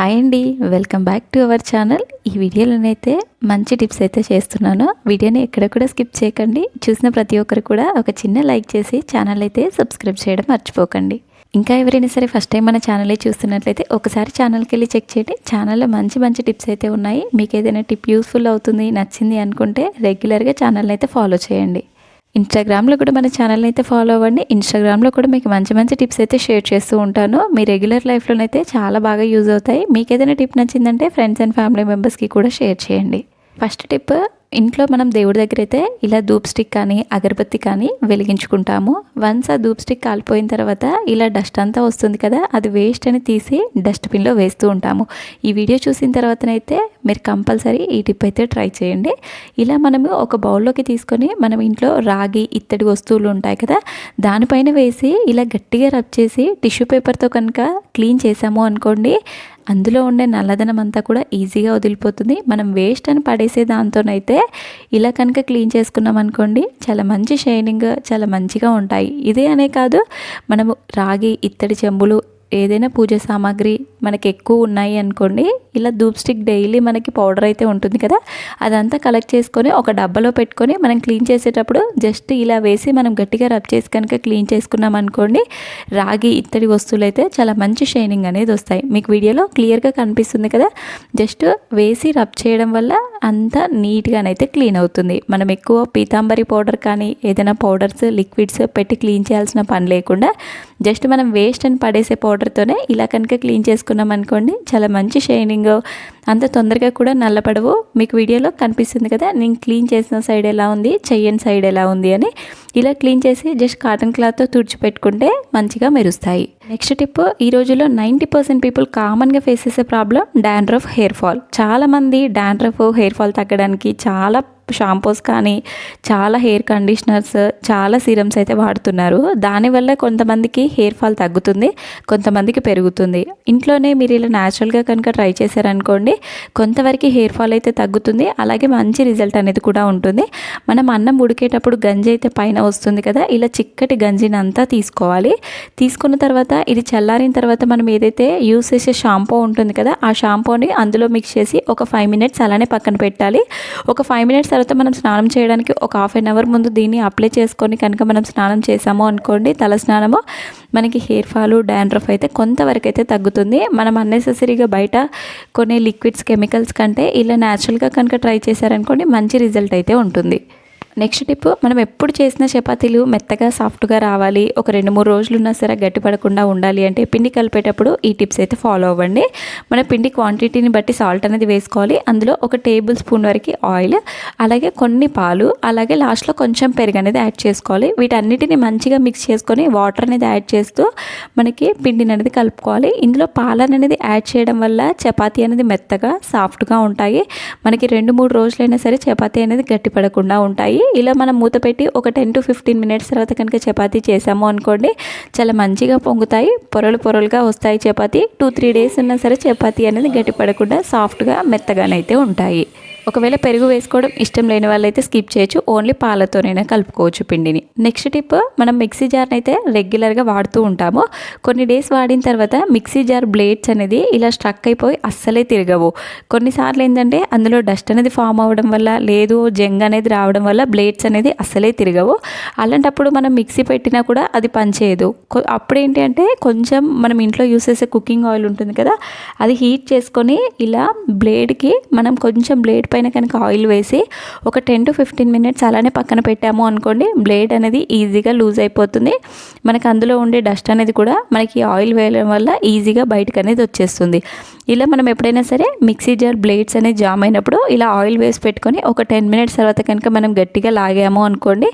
Hi అండి welcome back to our channel. ఈ వీడియోలోనైతే మంచి టిప్స్ అయితే చేస్తున్నాను. వీడియోని ఎక్కడ కూడా స్కిప్ చేయకండి. చూసిన ప్రతి ఒక్కరు కూడా ఒక చిన్న లైక్ చేసి ఛానల్ అయితే సబ్స్క్రైబ్ చేయడం మర్చిపోకండి. ఇంకా ఎవరైనా సరే ఫస్ట్ టైం మన ఛానల్ చూస్తున్నట్లయితే ఒకసారి ఛానల్కి వెళ్ళి చెక్ చేయండి. ఛానల్లో మంచి మంచి టిప్స్ అయితే ఉన్నాయి. మీకు ఏదైనా టిప్ యూస్ఫుల్ అవుతుంది నచ్చింది అనుకుంటే రెగ్యులర్గా ఛానల్ని అయితే ఫాలో చేయండి. ఇన్స్టాగ్రామ్లో కూడా మన ఛానల్ని అయితే ఫాలో అవ్వండి. ఇన్స్టాగ్రామ్లో కూడా మీకు మంచి మంచి టిప్స్ అయితే షేర్ చేస్తూ ఉంటాను. మీ రెగ్యులర్ లైఫ్లోనైతే చాలా బాగా యూజ్ అవుతాయి. మీకు ఏదైనా టిప్ నచ్చిందంటే ఫ్రెండ్స్ అండ్ ఫ్యామిలీ మెంబర్స్కి కూడా షేర్ చేయండి. ఫస్ట్ టిప్ ఇంట్లో మనం దేవుడి దగ్గర అయితే ఇలా ధూప్ స్టిక్ కానీ అగరబత్తి కానీ వెలిగించుకుంటాము. వన్స్ ఆ ధూప్ స్టిక్ కాలిపోయిన తర్వాత ఇలా డస్ట్ అంతా వస్తుంది కదా అది వేస్ట్ అని తీసి డస్ట్బిన్లో వేస్తూ ఉంటాము. ఈ వీడియో చూసిన తర్వాతనైతే మీరు కంపల్సరీ ఈ టిప్ అయితే ట్రై చేయండి. ఇలా మనము ఒక బౌల్లోకి తీసుకొని మనం ఇంట్లో రాగి ఇత్తడి వస్తువులు ఉంటాయి కదా దానిపైన వేసి ఇలా గట్టిగా రబ్ చేసి టిష్యూ పేపర్తో కనుక క్లీన్ చేసాము అనుకోండి అందులో ఉండే నల్లదనం అంతా కూడా ఈజీగా వదిలిపోతుంది. మనం వేస్ట్ అని పడేసే దాంతోనైతే ఇలా కనుక క్లీన్ చేసుకున్నాం అనుకోండి చాలా మంచి షైనింగ్ చాలా మంచిగా ఉంటాయి. ఇదే అనే కాదు మనము రాగి ఇత్తడి చెంబులు ఏదైనా పూజ సామాగ్రి మనకి ఎక్కువ ఉన్నాయి అనుకోండి ఇలా ధూప్ స్టిక్ డైలీ మనకి పౌడర్ అయితే ఉంటుంది కదా అదంతా కలెక్ట్ చేసుకొని ఒక డబ్బాలో పెట్టుకొని మనం క్లీన్ చేసేటప్పుడు జస్ట్ ఇలా వేసి మనం గట్టిగా రబ్ చేసి కనుక క్లీన్ చేసుకున్నాం అనుకోండి రాగి ఇత్తడి వస్తువులు అయితే చాలా మంచి షైనింగ్ అనేది వస్తాయి. మీకు వీడియోలో క్లియర్గా కనిపిస్తుంది కదా జస్ట్ వేసి రబ్ చేయడం వల్ల అంతా నీట్గానైతే క్లీన్ అవుతుంది. మనం ఎక్కువ పీతాంబరి పౌడర్ కానీ ఏదైనా పౌడర్స్ లిక్విడ్స్ పెట్టి క్లీన్ చేయాల్సిన పని లేకుండా జస్ట్ మనం వేస్ట్ అని పడేసే పౌడర్ పౌడర్తోనే ఇలా కనుక క్లీన్ చేసుకున్నాం అనుకోండి చాలా మంచి షైనింగ్. అంత తొందరగా కూడా నల్లపడవు. మీకు వీడియోలో కనిపిస్తుంది కదా నేను క్లీన్ చేసిన సైడ్ ఎలా ఉంది చెయ్యని సైడ్ ఎలా ఉంది అని. ఇలా క్లీన్ చేసి జస్ట్ కాటన్ క్లాత్తో తుడిచిపెట్టుకుంటే మంచిగా మెరుస్తాయి. నెక్స్ట్ టిప్ ఈ రోజుల్లో నైంటీ పర్సెంట్ పీపుల్ కామన్గా ఫేస్ చేసే ప్రాబ్లం డాండ్రఫ్ హెయిర్ ఫాల్. చాలామంది డాండ్రఫ్ హెయిర్ ఫాల్ తగ్గడానికి చాలా షాంపూస్ కానీ చాలా హెయిర్ కండిషనర్స్ చాలా సీరమ్స్ అయితే వాడుతున్నారు. దానివల్ల కొంతమందికి హెయిర్ ఫాల్ తగ్గుతుంది కొంతమందికి పెరుగుతుంది. ఇంట్లోనే మీరు ఇలా న్యాచురల్గా కనుక ట్రై చేశారనుకోండి కొంతవరకు హెయిర్ ఫాల్ అయితే తగ్గుతుంది అలాగే మంచి రిజల్ట్ అనేది కూడా ఉంటుంది. మనం అన్నం ఉడికేటప్పుడు గంజి అయితే పైన వస్తుంది కదా ఇలా చిక్కటి గంజిని అంతా తీసుకోవాలి. తీసుకున్న తర్వాత ఇది చల్లారిన తర్వాత మనం ఏదైతే యూస్ చేసే షాంపూ ఉంటుంది కదా ఆ షాంపూని అందులో మిక్స్ చేసి ఒక ఫైవ్ మినిట్స్ అలానే పక్కన పెట్టాలి. ఒక ఫైవ్ మినిట్స్ తర్వాత మనం స్నానం చేయడానికి ఒక హాఫ్ అన్ అవర్ ముందు దీన్ని అప్లై చేసుకొని కనుక మనం స్నానం చేసాము అనుకోండి తల స్నానము మనకి హెయిర్ ఫాల్ డాండ్రఫ్ అయితే కొంతవరకు అయితే తగ్గుతుంది. మనం అన్నెసెసరీగా బయట కొనే లిక్విడ్స్ కెమికల్స్ కంటే ఇలా న్యాచురల్గా కనుక ట్రై చేశారనుకోండి మంచి రిజల్ట్ అయితే ఉంటుంది. నెక్స్ట్ టిప్ మనం ఎప్పుడు చేసిన చపాతీలు మెత్తగా సాఫ్ట్గా రావాలి. ఒక రెండు మూడు రోజులు ఉన్నా సరే గట్టిపడకుండా ఉండాలి అంటే పిండి కలిపేటప్పుడు ఈ టిప్స్ అయితే ఫాలో అవ్వండి. మన పిండి క్వాంటిటీని బట్టి సాల్ట్ అనేది వేసుకోవాలి. అందులో ఒక టేబుల్ స్పూన్ వరకు ఆయిల్ అలాగే కొన్ని పాలు అలాగే లాస్ట్లో కొంచెం పెరుగు అనేది యాడ్ చేసుకోవాలి. వీటన్నిటిని మంచిగా మిక్స్ చేసుకొని వాటర్ అనేది యాడ్ చేస్తూ మనకి పిండిని అనేది కలుపుకోవాలి. ఇందులో పాలన అనేది యాడ్ చేయడం వల్ల చపాతీ అనేది మెత్తగా సాఫ్ట్గా ఉంటాయి. మనకి రెండు మూడు రోజులైనా సరే చపాతీ అనేది గట్టిపడకుండా ఉంటాయి. ఇలా మనం మూత పెట్టి ఒక టెన్ టు ఫిఫ్టీన్ మినిట్స్ తర్వాత కనుక చపాతీ చేసాము అనుకోండి చాలా మంచిగా పొంగుతాయి పొరలు పొరలుగా వస్తాయి చపాతీ. టూ త్రీ డేస్ ఉన్నా సరే చపాతీ అనేది గట్టిపడకుండా సాఫ్ట్గా మెత్తగానైతే ఉంటాయి. ఒకవేళ పెరుగు వేసుకోవడం ఇష్టం లేని వాళ్ళైతే స్కిప్ చేయొచ్చు. ఓన్లీ పాలతోనైనా కలుపుకోవచ్చు పిండిని. నెక్స్ట్ టిప్ మనం మిక్సీ జార్ని అయితే రెగ్యులర్గా వాడుతూ ఉంటాము. కొన్ని డేస్ వాడిన తర్వాత మిక్సీ జార్ బ్లేడ్స్ అనేది ఇలా స్ట్రక్ అయిపోయి అస్సలే తిరగవు. కొన్నిసార్లు ఏంటంటే అందులో డస్ట్ అనేది ఫామ్ అవ్వడం వల్ల లేదు జంగ్ అనేది రావడం వల్ల బ్లేడ్స్ అనేది అస్సలే తిరగవు. అలాంటప్పుడు మనం మిక్సీ పెట్టినా కూడా అది పనిచేయదు. అప్పుడు ఏంటి అంటే కొంచెం మనం ఇంట్లో యూస్ చేసే కుకింగ్ ఆయిల్ ఉంటుంది కదా అది హీట్ చేసుకొని ఇలా బ్లేడ్కి మనం కొంచెం బ్లేడ్ పైన కనుక ఆయిల్ వేసి ఒక టెన్ టు ఫిఫ్టీన్ మినిట్స్ అలానే పక్కన పెట్టాము అనుకోండి బ్లేడ్ అనేది ఈజీగా లూజ్ అయిపోతుంది. మనకి అందులో ఉండే డస్ట్ అనేది కూడా మనకి ఆయిల్ వేయడం వల్ల ఈజీగా బయటకు అనేది వచ్చేస్తుంది. ఇలా మనం ఎప్పుడైనా సరే మిక్సీ జార్ బ్లేడ్స్ అనేది జామ్ అయినప్పుడు ఇలా ఆయిల్ వేసి పెట్టుకొని ఒక టెన్ మినిట్స్ తర్వాత కనుక మనం గట్టిగా లాగాము అనుకోండి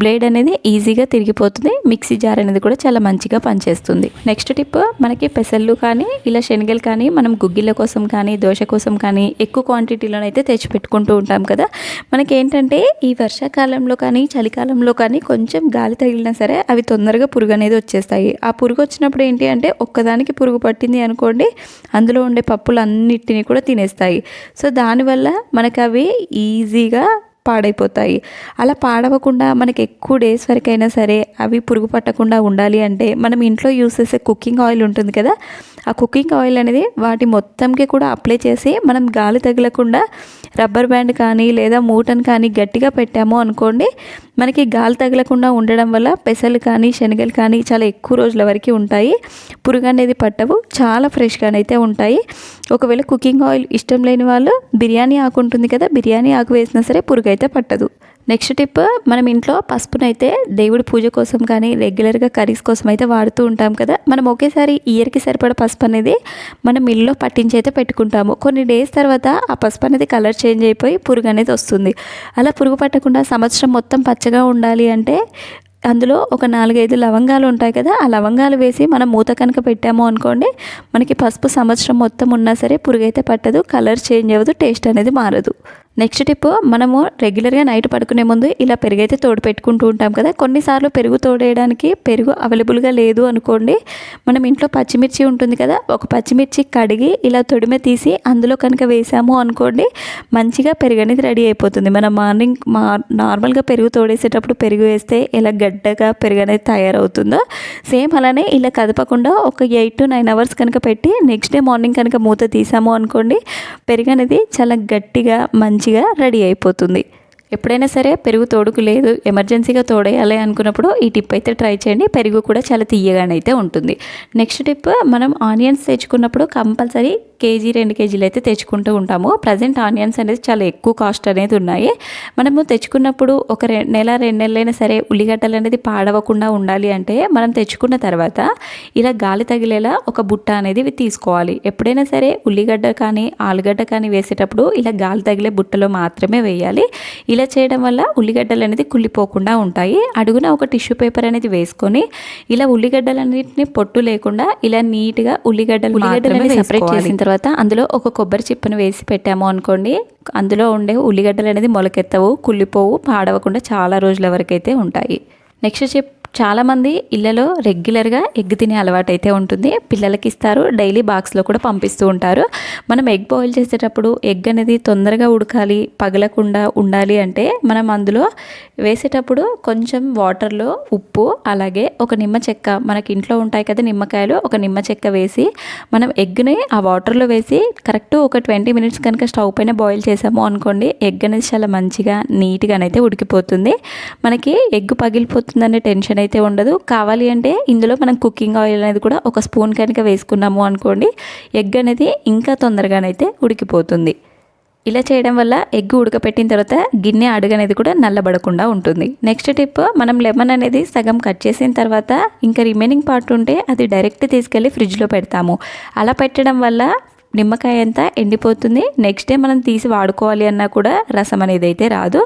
బ్లేడ్ అనేది ఈజీగా తిరిగిపోతుంది. మిక్సీ జార్ అనేది కూడా చాలా మంచిగా పనిచేస్తుంది. నెక్స్ట్ టిప్ మనకి పెసళ్ళు కానీ ఇలా శనగలు కానీ మనం గుగ్గిళ్ళ కోసం కానీ దోశ కోసం కానీ ఎక్కువ క్వాంటిటీలోనైతే తెచ్చి పెట్టుకుంటూ ఉంటాం కదా. మనకి ఏంటంటే ఈ వర్షాకాలంలో కానీ చలికాలంలో కానీ కొంచెం గాలి తగిలినా సరే అవి తొందరగా పురుగు అనేది వచ్చేస్తాయి. ఆ పురుగు వచ్చినప్పుడు ఏంటి అంటే ఒక్కదానికి పురుగు పట్టింది అనుకోండి అందులో ఉండే పప్పులు అన్నిటిని కూడా తినేస్తాయి. సో దానివల్ల మనకు అవి ఈజీగా పాడైపోతాయి. అలా పాడవకుండా మనకి ఎక్కువ డేస్ వరకైనా సరే అవి పురుగు పట్టకుండా ఉండాలి అంటే మనం ఇంట్లో యూస్ చేసే కుకింగ్ ఆయిల్ ఉంటుంది కదా ఆ కుకింగ్ ఆయిల్ అనేది వాటి మొత్తంకి కూడా అప్లై చేసి మనం గాలి తగలకుండా రబ్బర్ బ్యాండ్ కానీ లేదా మూటను కానీ గట్టిగా పెట్టాము అనుకోండి మనకి గాలి తగలకుండా ఉండడం వల్ల పెసలు కానీ శనగలు కానీ చాలా ఎక్కువ రోజుల వరకు ఉంటాయి. పురుగు అనేది పట్టవు చాలా ఫ్రెష్గానైతే ఉంటాయి. ఒకవేళ కుకింగ్ ఆయిల్ ఇష్టం లేని వాళ్ళు బిర్యానీ ఆకు ఉంటుంది కదా బిర్యానీ ఆకు వేసినా సరే పురుగు అయితే పట్టదు. నెక్స్ట్ టిప్ మనం ఇంట్లో పసుపునైతే దేవుడి పూజ కోసం కానీ రెగ్యులర్గా కర్రీస్ కోసం అయితే వాడుతూ ఉంటాం కదా మనం ఒకేసారి ఇయర్కి సరిపడ పసుపు అనేది మనం మిల్లో పట్టించి అయితే పెట్టుకుంటాము. కొన్ని డేస్ తర్వాత ఆ పసుపు అనేది కలర్ చేంజ్ అయిపోయి పురుగు అనేది వస్తుంది. అలా పురుగు పట్టకుండా సంవత్సరం మొత్తం పచ్చగా ఉండాలి అంటే అందులో ఒక నాలుగైదు లవంగాలు ఉంటాయి కదా ఆ లవంగాలు వేసి మనం మూత కనుక పెట్టాము అనుకోండి మనకి పసుపు సంవత్సరం మొత్తం ఉన్నా సరే పురుగైతే పట్టదు కలర్ చేంజ్ అవ్వదు టేస్ట్ అనేది మారదు. నెక్స్ట్ టిప్ మనము రెగ్యులర్గా నైట్ పడుకునే ముందు ఇలా పెరుగు అయితే తోడు పెట్టుకుంటూ ఉంటాం కదా. కొన్నిసార్లు పెరుగు తోడేయడానికి పెరుగు అవైలబుల్గా లేదు అనుకోండి. మనం ఇంట్లో పచ్చిమిర్చి ఉంటుంది కదా ఒక పచ్చిమిర్చి కడిగి ఇలా తొడిమె తీసి అందులో కనుక వేసాము అనుకోండి మంచిగా పెరుగు అనేది రెడీ అయిపోతుంది. మనం మార్నింగ్ మా నార్మల్గా పెరుగు తోడేసేటప్పుడు పెరుగు వేస్తే ఇలా గడ్డగా పెరుగు అనేది తయారవుతుందో సేమ్ అలానే ఇలా కదపకుండా ఒక ఎయిట్ టు నైన్ అవర్స్ కనుక పెట్టి నెక్స్ట్ డే మార్నింగ్ కనుక మూత తీసాము అనుకోండి పెరుగు అనేది చాలా గట్టిగా మంచి మంచిగా రెడీ అయిపోతుంది. ఎప్పుడైనా సరే పెరుగు తోడుకు లేదు ఎమర్జెన్సీగా తోడేయాలి అనుకున్నప్పుడు ఈ టిప్ అయితే ట్రై చేయండి. పెరుగు కూడా చాలా తీయగానైతే ఉంటుంది. నెక్స్ట్ టిప్ మనం ఆనియన్స్ తెచ్చుకున్నప్పుడు కంపల్సరీ కేజీ రెండు కేజీలు అయితే తెచ్చుకుంటూ ఉంటాము. ప్రజెంట్ ఆనియన్స్ అనేది చాలా ఎక్కువ కాస్ట్ అనేది ఉన్నాయి. మనము తెచ్చుకున్నప్పుడు ఒక రె నెల రెండు నెలలైనా సరే ఉల్లిగడ్డలు అనేది పాడవకుండా ఉండాలి అంటే మనం తెచ్చుకున్న తర్వాత ఇలా గాలి తగిలేలా ఒక బుట్ట అనేది తీసుకోవాలి. ఎప్పుడైనా సరే ఉల్లిగడ్డ కానీ ఆలుగడ్డ కానీ వేసేటప్పుడు ఇలా గాలి తగిలే బుట్టలో మాత్రమే వేయాలి. ఇలా చేయడం వల్ల ఉల్లిగడ్డలు అనేది కుళ్ళిపోకుండా ఉంటాయి. అడుగున ఒక టిష్యూ పేపర్ అనేది వేసుకొని ఇలా ఉల్లిగడ్డలన్నింటినీ పొట్టు లేకుండా ఇలా నీట్గా ఉల్లిగడ్డలు ఉల్లిగడ్డలు సపరేట్ చేసిన తర్వాత తర్వాత అందులో ఒక కొబ్బరి చిప్పను వేసి పెట్టాము అనుకోండి. అందులో ఉండే ఉల్లిగడ్డలు అనేది మొలకెత్తవు కుళ్ళిపోవు పాడవకుండా చాలా రోజుల వరకైతే ఉంటాయి. నెక్స్ట్ చిప్ చాలామంది ఇళ్ళలో రెగ్యులర్గా ఎగ్ తినే అలవాటు అయితే ఉంటుంది. పిల్లలకి ఇస్తారు డైలీ బాక్స్లో కూడా పంపిస్తూ ఉంటారు. మనం ఎగ్ బాయిల్ చేసేటప్పుడు ఎగ్ అనేది తొందరగా ఉడకాలి పగలకుండా ఉండాలి అంటే మనం అందులో వేసేటప్పుడు కొంచెం వాటర్లో ఉప్పు అలాగే ఒక నిమ్మ చెక్క మనకి ఇంట్లో ఉంటాయి కదా నిమ్మకాయలు ఒక నిమ్మ చెక్క వేసి మనం ఎగ్ని ఆ వాటర్లో వేసి కరెక్ట్ ఒక ట్వంటీ మినిట్స్ కనుక స్టవ్ పైన బాయిల్ చేసాము అనుకోండి ఎగ్ అనేది చాలా మంచిగా నీట్గానైతే ఉడికిపోతుంది. మనకి ఎగ్ పగిలిపోతుందనే టెన్షన్ అయితే ఉండదు. కావాలి అంటే ఇందులో మనం కుకింగ్ ఆయిల్ అనేది కూడా ఒక స్పూన్ కనుక వేసుకున్నాము అనుకోండి ఎగ్ అనేది ఇంకా తొందరగానైతే ఉడికిపోతుంది. ఇలా చేయడం వల్ల ఎగ్ ఉడకపెట్టిన తర్వాత గిన్నె అడుగనేది కూడా నల్లబడకుండా ఉంటుంది. నెక్స్ట్ టిప్ మనం లెమన్ అనేది సగం కట్ చేసిన తర్వాత ఇంకా రిమైనింగ్ పార్ట్ ఉంటే అది డైరెక్ట్ తీసుకెళ్ళి ఫ్రిడ్జ్లో పెడతాము. అలా పెట్టడం వల్ల నిమ్మకాయ అంతా ఎండిపోతుంది. నెక్స్ట్ డే మనం తీసి వాడుకోవాలి అన్నా కూడా రసం అనేది అయితే రాదు.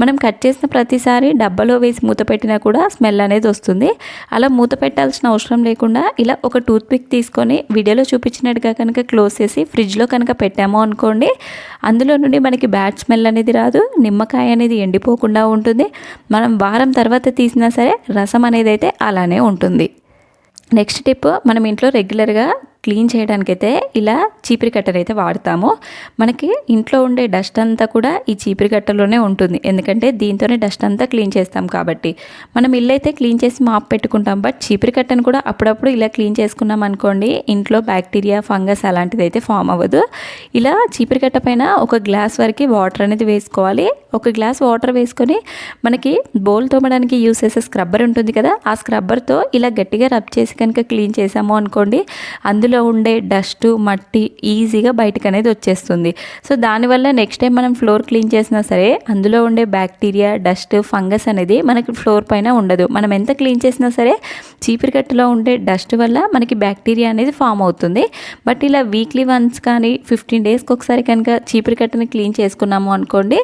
మనం కట్ చేసిన ప్రతిసారి డబ్బాలో వేసి మూత పెట్టినా కూడా స్మెల్ అనేది వస్తుంది. అలా మూత పెట్టాల్సిన అవసరం లేకుండా ఇలా ఒక టూత్పిక్ తీసుకొని వీడియోలో చూపించినట్టుగా కనుక క్లోజ్ చేసి ఫ్రిడ్జ్లో కనుక పెట్టాము అనుకోండి అందులో నుండి మనకి బ్యాడ్ స్మెల్ అనేది రాదు. నిమ్మకాయ అనేది ఎండిపోకుండా ఉంటుంది. మనం వారం తర్వాత తీసినా సరే రసం అనేది అయితే అలానే ఉంటుంది. నెక్స్ట్ టిప్ మనం ఇంట్లో రెగ్యులర్గా క్లీన్ చేయడానికైతే ఇలా చీపిరి కట్టను అయితే వాడతాము. మనకి ఇంట్లో ఉండే డస్ట్ అంతా కూడా ఈ చీపిరి కట్టలోనే ఉంటుంది. ఎందుకంటే దీంతోనే డస్ట్ అంతా క్లీన్ చేస్తాం కాబట్టి. మనం ఇల్లు అయితే క్లీన్ చేసి మాప్ పెట్టుకుంటాం. బట్ చీపిరి కట్టను కూడా అప్పుడప్పుడు ఇలా క్లీన్ చేసుకున్నాం అనుకోండి ఇంట్లో బ్యాక్టీరియా ఫంగస్ అలాంటిది అయితే ఫామ్ అవ్వదు. ఇలా చీపిరి కట్ట పైన ఒక గ్లాస్ వరకు వాటర్ అనేది వేసుకోవాలి. ఒక గ్లాస్ వాటర్ వేసుకొని మనకి బౌల్ తోమడానికి యూస్ చేసే స్క్రబ్బర్ ఉంటుంది కదా ఆ స్క్రబ్బర్తో ఇలా గట్టిగా రబ్ చేసి కనుక క్లీన్ చేసాము అనుకోండి అందులో అందులో ఉండే డస్ట్ మట్టి ఈజీగా బయటకు అనేది వచ్చేస్తుంది. సో దానివల్ల నెక్స్ట్ టైం మనం ఫ్లోర్ క్లీన్ చేసినా సరే అందులో ఉండే బ్యాక్టీరియా డస్ట్ ఫంగస్ అనేది మనకి ఫ్లోర్ పైన ఉండదు. మనం ఎంత క్లీన్ చేసినా సరే చీపిరికట్టులో ఉండే డస్ట్ వల్ల మనకి బ్యాక్టీరియా అనేది ఫామ్ అవుతుంది. బట్ ఇలా వీక్లీ వన్స్ కానీ ఫిఫ్టీన్ డేస్కి ఒకసారి కనుక చీపిరికట్టుని క్లీన్ చేసుకున్నాము అనుకోండి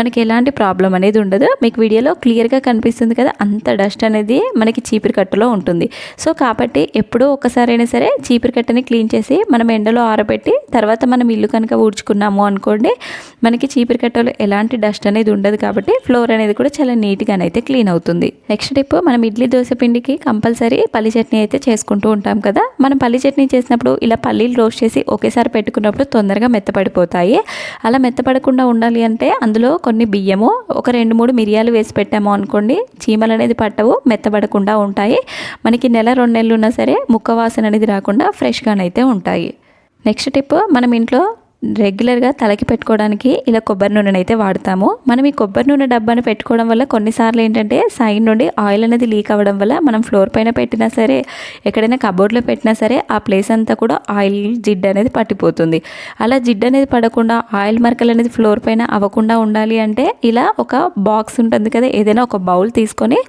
మనకి ఎలాంటి ప్రాబ్లం అనేది ఉండదు. మీకు వీడియోలో క్లియర్గా కనిపిస్తుంది కదా అంత డస్ట్ అనేది మనకి చీపిరికట్టులో ఉంటుంది. సో కాబట్టి ఎప్పుడూ ఒకసారైనా సరే చీపిరికట్ట బట్టని క్లీన్ చేసి మనం ఎండలో ఆరబెట్టి తర్వాత మనం ఇల్లు కనుక ఊడ్చుకున్నాము అనుకోండి మనకి చీపురు కట్టలో ఎలాంటి డస్ట్ అనేది ఉండదు కాబట్టి ఫ్లోర్ అనేది కూడా చాలా నీట్గానైతే క్లీన్ అవుతుంది. నెక్స్ట్ టిప్ మనం ఇడ్లీ దోశ పిండికి కంపల్సరీ పల్లి చట్నీ అయితే చేసుకుంటూ ఉంటాం కదా. మనం పల్లి చట్నీ చేసినప్పుడు ఇలా పల్లీలు రోస్ట్ చేసి ఒకేసారి పెట్టుకున్నప్పుడు తొందరగా మెత్తపడిపోతాయి. అలా మెత్తపడకుండా ఉండాలి అంటే అందులో కొన్ని బియ్యము ఒక రెండు మూడు మిరియాలు వేసి పెట్టాము అనుకోండి చీమలు అనేది పట్టవు మెత్తబడకుండా ఉంటాయి. మనకి నెల రెండు నెలలు ఉన్నా సరే ముక్క వాసన అనేది రాకుండా ఫ్రెష్గానైతే ఉంటాయి. నెక్స్ట్ టిప్ మనం ఇంట్లో రెగ్యులర్గా తలకి పెట్టుకోవడానికి ఇలా కొబ్బరి నూనెని అయితే వాడతాము. మనం ఈ కొబ్బరి నూనె డబ్బాను పెట్టుకోవడం వల్ల కొన్నిసార్లు ఏంటంటే సైడ్ నుండి ఆయిల్ అనేది లీక్ అవ్వడం వల్ల మనం ఫ్లోర్ పైన పెట్టినా సరే ఎక్కడైనా కబోర్డ్లో పెట్టినా సరే ఆ ప్లేస్ అంతా కూడా ఆయిల్ జిడ్ అనేది పట్టిపోతుంది. అలా జిడ్ అనేది పడకుండా ఆయిల్ మరకలు అనేది ఫ్లోర్ పైన అవ్వకుండా ఉండాలి అంటే ఇలా ఒక బాక్స్ ఉంటుంది కదా ఏదైనా ఒక బౌల్ తీసుకొని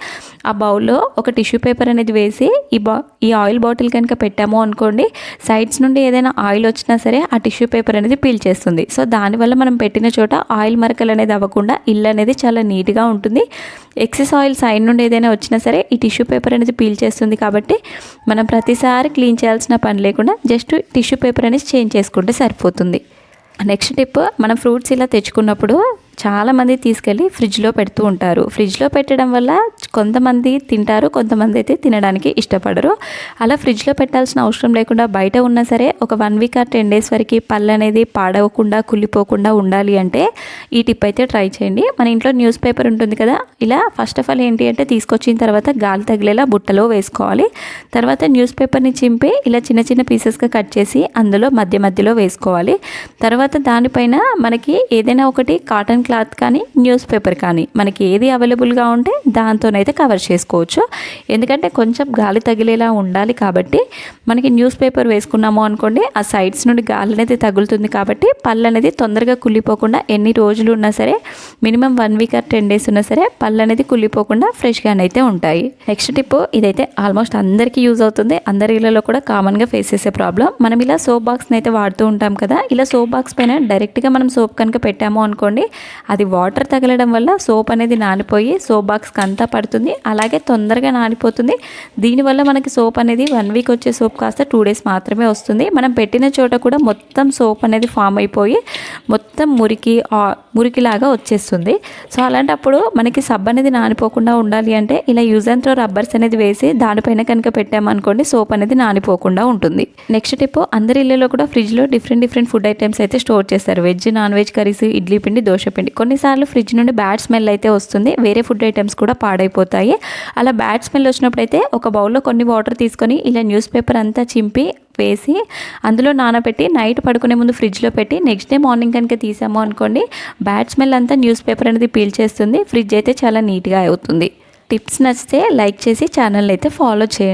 ఆ బౌల్లో ఒక టిష్యూ పేపర్ అనేది వేసి ఈ బా ఈ ఆయిల్ బాటిల్ కనుక పెట్టాము అనుకోండి సైడ్స్ నుండి ఏదైనా ఆయిల్ వచ్చినా సరే ఆ టిష్యూ పేపర్ అనేది పీల్చేస్తుంది సో దానివల్ల మనం పెట్టిన చోట ఆయిల్ మరకలు అనేది అవ్వకుండా ఇల్లు అనేది చాలా నీట్గా ఉంటుంది. ఎక్సెస్ ఆయిల్ సైడ్ నుండి ఏదైనా వచ్చినా సరే ఈ టిష్యూ పేపర్ అనేది పీల్చేస్తుంది కాబట్టి మనం ప్రతిసారి క్లీన్ చేయాల్సిన పని లేకుండా జస్ట్ టిష్యూ పేపర్ అనేది చేంజ్ చేసుకుంటే సరిపోతుంది. నెక్స్ట్ టిప్ మనం ఫ్రూట్స్ ఇలా తెచ్చుకున్నప్పుడు చాలామంది తీసుకెళ్ళి ఫ్రిడ్జ్లో పెడుతూ ఉంటారు. ఫ్రిడ్జ్లో పెట్టడం వల్ల కొంతమంది తింటారు కొంతమంది అయితే తినడానికి ఇష్టపడరు. అలా ఫ్రిడ్జ్లో పెట్టాల్సిన అవసరం లేకుండా బయట ఉన్నా సరే ఒక one week or ten days వరకు పళ్ళు అనేది పాడవకుండా కుళ్ళిపోకుండా ఉండాలి అంటే ఈ టిప్ అయితే ట్రై చేయండి. మన ఇంట్లో న్యూస్ పేపర్ ఉంటుంది కదా ఇలా ఫస్ట్ ఆఫ్ ఆల్ ఏంటి అంటే తీసుకొచ్చిన తర్వాత గాలి తగిలేలా బుట్టలో వేసుకోవాలి. తర్వాత న్యూస్ పేపర్ని చింపి ఇలా చిన్న చిన్న పీసెస్గా కట్ చేసి అందులో మధ్య మధ్యలో వేసుకోవాలి. తర్వాత దానిపైన మనకి ఏదైనా ఒకటి కాటన్ క్లాత్ కానీ న్యూస్ పేపర్ కానీ మనకి ఏది అవైలబుల్గా ఉంటే దాంతోనైతే కవర్ చేసుకోవచ్చు. ఎందుకంటే కొంచెం గాలి తగిలేలా ఉండాలి కాబట్టి మనకి న్యూస్ పేపర్ వేసుకున్నాము అనుకోండి ఆ సైడ్స్ నుండి గాలి అనేది తగులుతుంది కాబట్టి పళ్ళు అనేది తొందరగా కుళ్ళిపోకుండా ఎన్ని రోజులు ఉన్నా సరే minimum one week or ten days ఉన్నా సరే పళ్ళు అనేది కుళ్ళిపోకుండా ఫ్రెష్గానైతే ఉంటాయి. నెక్స్ట్ టిప్ ఇదైతే ఆల్మోస్ట్ అందరికీ యూజ్ అవుతుంది. అందరి ఇళ్ళలో కూడా కామన్గా ఫేస్ చేసే ప్రాబ్లం మనం ఇలా సోప్ బాక్స్ని అయితే వాడుతూ ఉంటాం కదా ఇలా సోప్ బాక్స్ పైన డైరెక్ట్గా మనం సోప్ కనుక పెట్టాము అనుకోండి అది వాటర్ తగలడం వల్ల సోప్ అనేది నానిపోయి సోప్ బాక్స్కి అంతా పడుతుంది. అలాగే తొందరగా నానిపోతుంది. దీనివల్ల మనకి సోప్ అనేది వన్ వీక్ వచ్చే సోప్ కాస్త టూ డేస్ మాత్రమే వస్తుంది. మనం పెట్టిన చోట కూడా మొత్తం సోప్ అనేది ఫామ్ అయిపోయి మొత్తం మురికి మురికిలాగా వచ్చేస్తుంది. సో అలాంటప్పుడు మనకి సబ్బు అనేది నానిపోకుండా ఉండాలి అంటే ఇలా యూజ్ అండ్ త్రో రబ్బర్స్ అనేది వేసి దానిపైన కనుక పెట్టామనుకోండి సోప్ అనేది నానిపోకుండా ఉంటుంది. నెక్స్ట్ టిప్ అందరి ఇళ్ళలో కూడా ఫ్రిడ్జ్లో డిఫరెంట్ డిఫరెంట్ ఫుడ్ ఐటమ్స్ అయితే స్టోర్ చేస్తారు. Veg non veg curries idli పిండి దోశ పిండి కొన్నిసార్లు ఫ్రిడ్జ్ నుండి బ్యాడ్ స్మెల్ అయితే వస్తుంది. వేరే ఫుడ్ ఐటమ్స్ కూడా పాడైపోతాయి. అలా బ్యాడ్ స్మెల్ వచ్చినప్పుడు అయితే ఒక బౌల్లో కొన్ని వాటర్ తీసుకొని ఇలా న్యూస్ పేపర్ అంతా చింపి వేసి అందులో నానబెట్టి నైట్ పడుకునే ముందు ఫ్రిడ్జ్లో పెట్టి నెక్స్ట్ డే మార్నింగ్ కనుక తీసాము అనుకోండి బ్యాడ్ స్మెల్ అంతా న్యూస్ పేపర్ అనేది పీల్చేస్తుంది ఫ్రిడ్జ్ అయితే చాలా నీట్గా అవుతుంది. టిప్స్ నచ్చితే లైక్ చేసి ఛానల్ అయితే ఫాలో చేయండి.